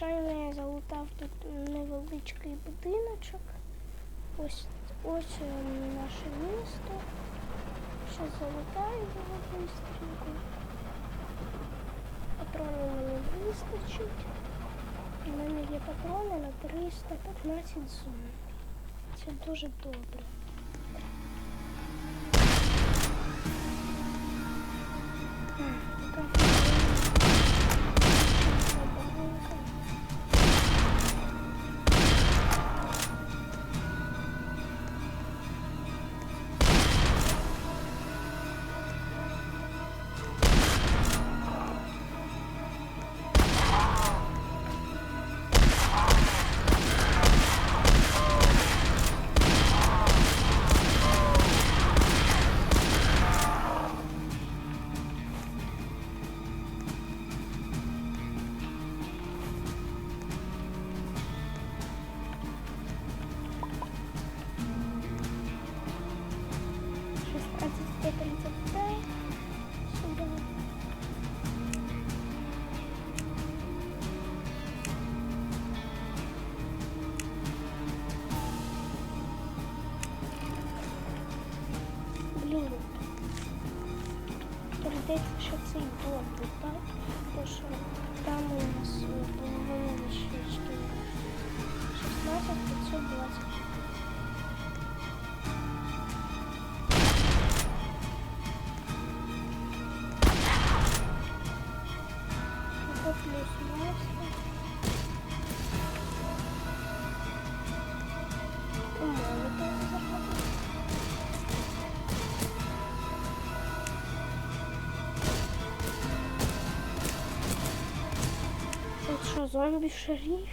Звичайно, я залутав тут невеличкий будиночок. Ось ось е, наше місто. Ще залутаю його бистренько. Патронів мені вистачить. У мене є патрони на 315 зон. Це дуже добре. А, Придеться, що цей дом так? Тому що там у нас е, половина ще що 16 520. Это плюс масло. Зомбі шериф?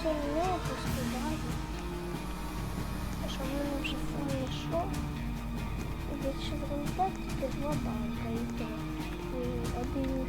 все одно поспіваю. Тому що в мене вже фон йшов. І більше зробити тільки два банка і то. І один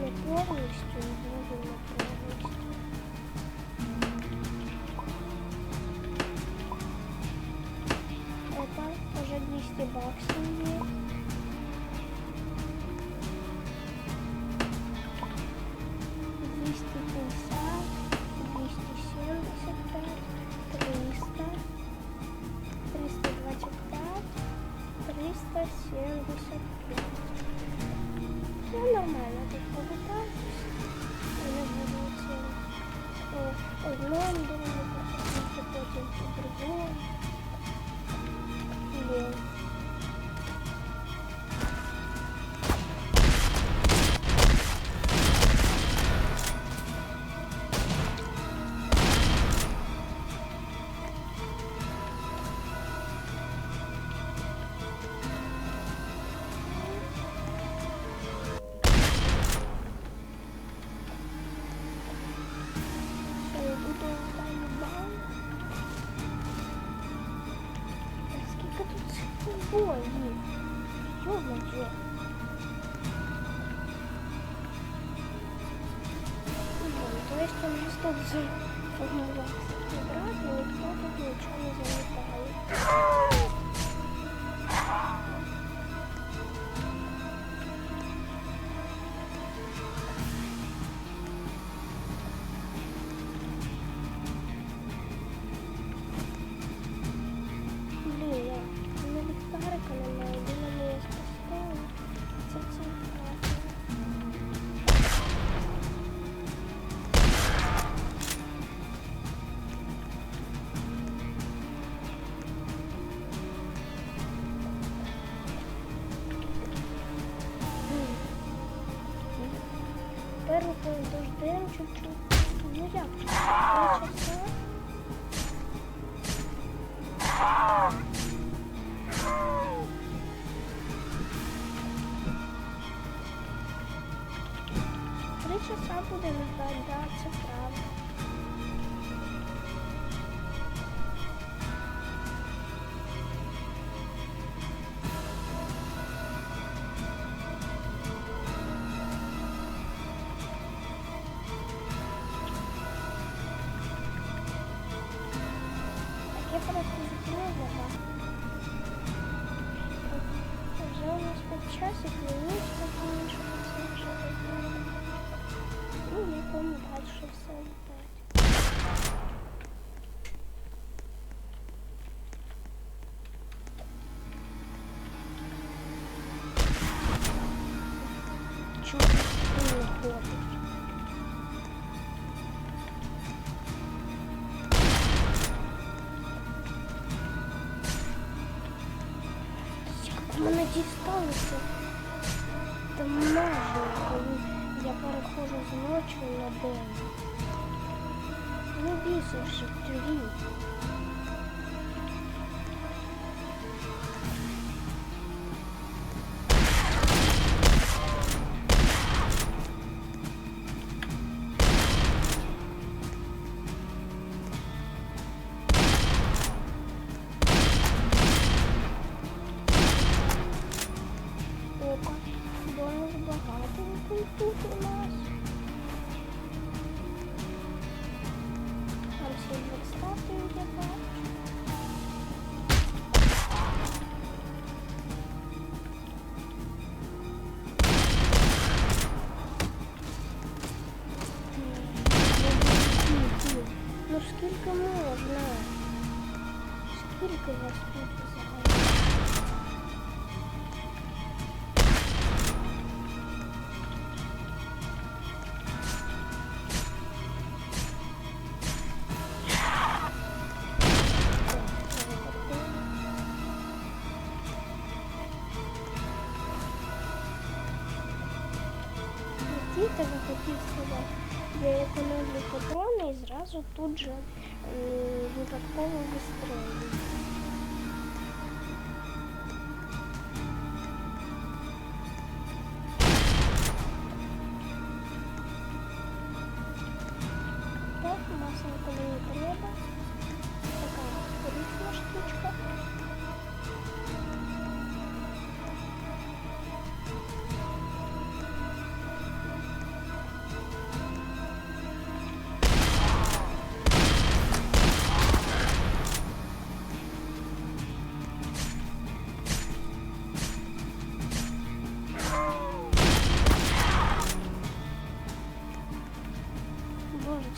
не повністю, і другий не повністю. 375. Ну, нормально тут повітаю. Я буду потом потім по другому. Цих боїв? Йо-моє. Ну, то есть там же тут заформувався. Брат, і ніхто тут не залітає. Три часа будемо Мене дісталося? Та майже, коли я перехожу з ночі на день. Не бійся, що тобі. Я патроны і зразу тут же випадково вистрілюю.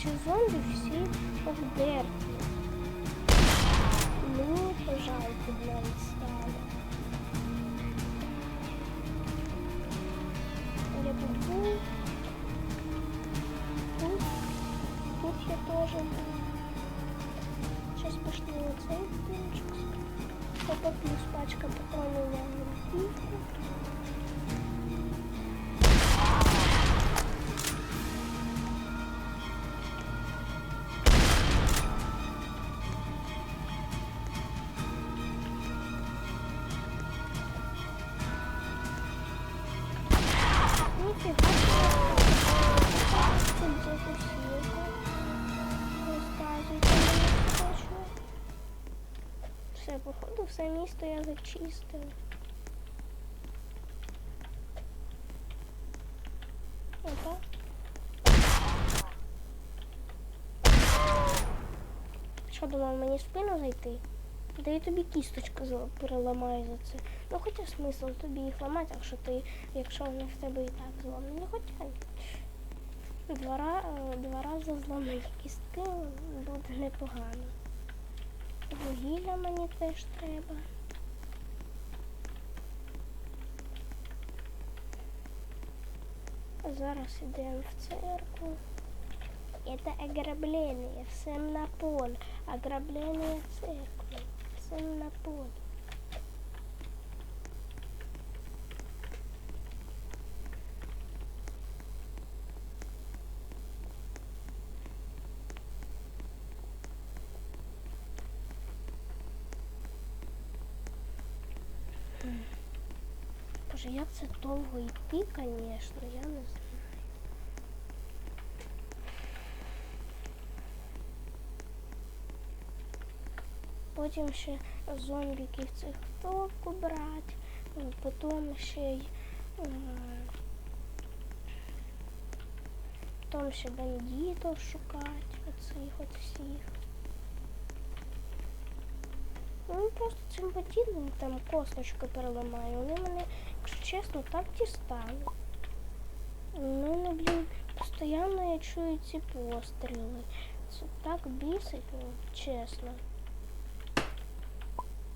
Ці зомбі всі обдерті. Ну, пожалуйста, навіть стало. Я тут був. Тут. Тут я теж був. Зараз пішли оцей пунчик. Опа, плюс пачка патронів на гвинтівку. Закусілка. Розказуйте мені хочу. Все, походу, все місто я зачистив. Опа. Що думав, мені спину зайти? Да я тобі кісточку переламаю за це. Ну хоча смисл тобі їх ламати, якщо ти, якщо вони в тебе і так зламані. Ну хоча два, е, два рази зламані кістки буде непогано. Вугілля мені теж треба. Зараз йдемо в церкву. Это ограбление, всем на поле. Ограбление церкви, всем на поле. Боже, як це довго йти, звісно, я не знаю. Потім ще зомбіків цих топку брати, потім ще й потім ще бандитів шукати, оцих от всіх. Ну просто цим бандитам там косточку переламаю. Вони мене, чесно, так дістали. У мене, блін, Постоянно я чую ці постріли. Це так бісить, ну, чесно.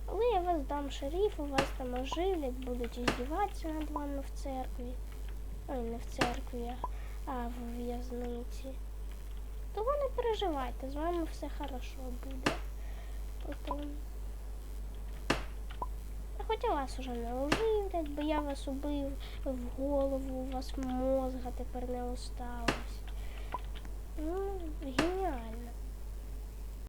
Але я вас дам шерифу, вас там оживлять, будуть іздіватися над вами в церкві. Ой, не в церкві, а в в'язниці. Того не переживайте, з вами все хорошо буде. Потім хоча вас уже не ловить, бо я вас убив в голову, у вас мозга тепер не осталось. Ну, геніально.